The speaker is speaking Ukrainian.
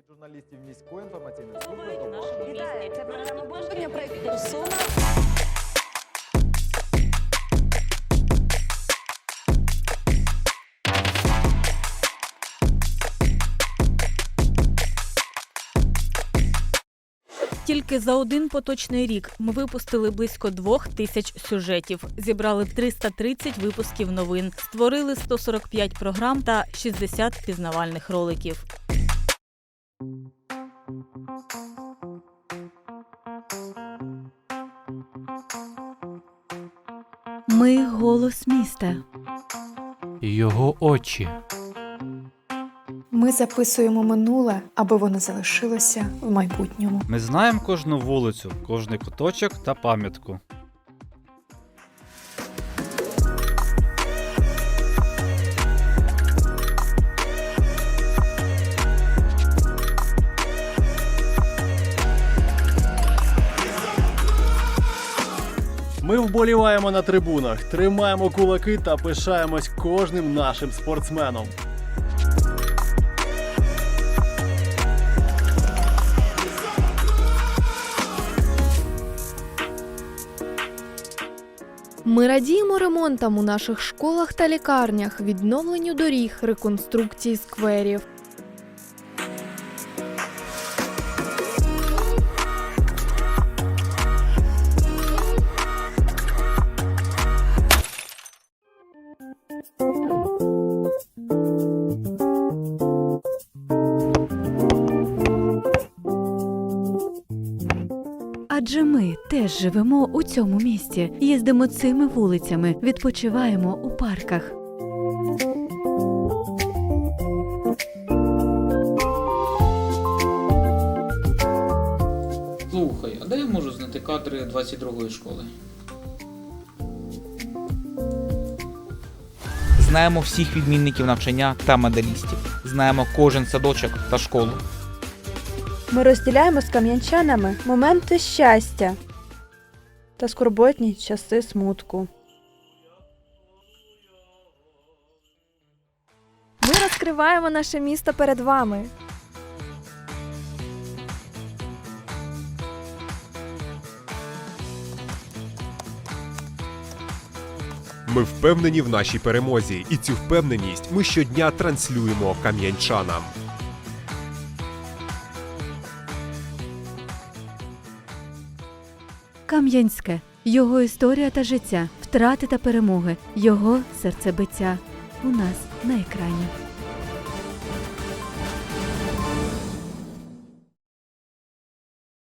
від журналістів міської інформаційної служби. Вітаю, це програма «Боження» проєкту «Сона». Тільки за один поточний рік ми випустили близько двох тисяч сюжетів, зібрали 330 випусків новин, створили 145 програм та 60 пізнавальних роликів. Ми голос міста. Його очі. Ми записуємо минуле, аби воно залишилося в майбутньому. Ми знаємо кожну вулицю, кожний куточок та пам'ятку. Ми вболіваємо на трибунах, тримаємо кулаки та пишаємось кожним нашим спортсменом. Ми радіємо ремонтам у наших школах та лікарнях, відновленню доріг, реконструкції скверів. Адже ми теж живемо у цьому місті, їздимо цими вулицями, відпочиваємо у парках. Слухай, а де я можу знайти кадри 22-ї школи? Знаємо всіх відмінників навчання та медалістів. Знаємо кожен садочок та школу. Ми розділяємо з кам'янчанами моменти щастя та скорботні часи смутку. Ми розкриваємо наше місто перед вами. Ми впевнені в нашій перемозі, і цю впевненість ми щодня транслюємо кам'янчанам. Кам'янське його історія та життя, втрати та перемоги, його серцебиття у нас на екрані.